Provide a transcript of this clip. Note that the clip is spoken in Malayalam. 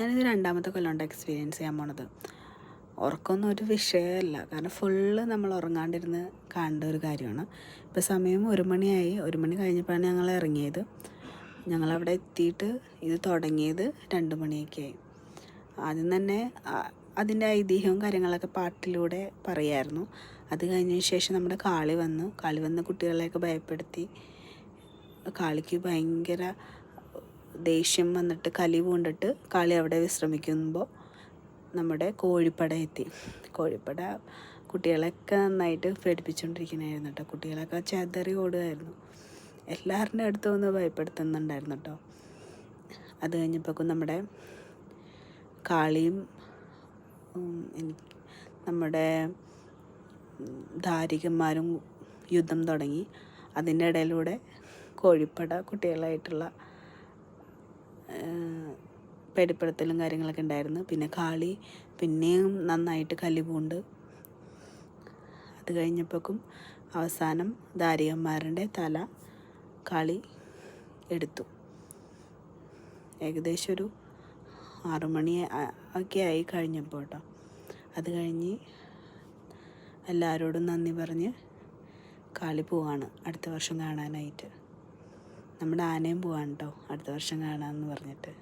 ഞാനിത് രണ്ടാമത്തെ കൊല്ലമുണ്ട് എക്സ്പീരിയൻസ് ചെയ്യാൻ പോണത്. ഉറക്കമൊന്നും ഒരു വിഷയമല്ല. കാരണം ഫുള്ള് നമ്മൾ ഉറങ്ങാണ്ടിരുന്ന് കാണേണ്ട ഒരു കാര്യമാണ്. ഇപ്പോൾ സമയം ഒരു മണിയായി. ഒരു മണി കഴിഞ്ഞപ്പോഴാണ് ഞങ്ങൾ ഇറങ്ങിയത്. ഞങ്ങളവിടെ എത്തിയിട്ട് ഇത് തുടങ്ങിയത് രണ്ട് മണിയൊക്കെ ആയി. ആദ്യം തന്നെ അതിന്റെ ഐതിഹ്യവും കാര്യങ്ങളൊക്കെ പാട്ടിലൂടെ പറയായിരുന്നു. അത് കഴിഞ്ഞതിന് ശേഷം നമ്മുടെ കാളി വന്നു. കാളി വന്ന് കുട്ടികളെയൊക്കെ ഭയപ്പെടുത്തി. കാളിക്ക് ഭയങ്കര ദേഷ്യം വന്നിട്ട് കലി പൂണ്ടിട്ട് കാളി അവിടെ വിശ്രമിക്കുമ്പോൾ നമ്മുടെ കോഴിപ്പട എത്തി. കോഴിപ്പട കുട്ടികളൊക്കെ നന്നായിട്ട് പേടിപ്പിച്ചുകൊണ്ടിരിക്കണായിരുന്നു കേട്ടോ കുട്ടികളൊക്കെ ചെതറി ഓടുമായിരുന്നു എല്ലാവരുടെ അടുത്തും ഒന്ന് ഭയപ്പെടുത്തുന്നുണ്ടായിരുന്നു കേട്ടോ അത് കഴിഞ്ഞപ്പോഴേക്കും നമ്മുടെ കാളിയും നമ്മുടെ ധാരികന്മാരും യുദ്ധം തുടങ്ങി. അതിന്റെ ഇടയിലൂടെ കോഴിപ്പട കുട്ടികളായിട്ടുള്ള പേടിപ്പെടുത്തലും കാര്യങ്ങളൊക്കെ ഉണ്ടായിരുന്നു. പിന്നെ കാളി പിന്നെയും നന്നായിട്ട് കലിപൂണ്ട് അത് കഴിഞ്ഞപ്പോഴേക്കും അവസാനം ദാരികന്മാരുടെ തല കാളി എടുത്തു. ഏകദേശം ഒരു ആറുമണി ഒക്കെ ആയി കഴിഞ്ഞപ്പോൾ കേട്ടോ അത് കഴിഞ്ഞ് എല്ലാവരോടും നന്ദി പറഞ്ഞ് കാളി പോവാണ് അടുത്ത വർഷം കാണാനായിട്ട്. നമ്മുടെ ആനയും പോവാണ് കേട്ടോ അടുത്ത വർഷം കാണാമെന്ന് പറഞ്ഞിട്ട്.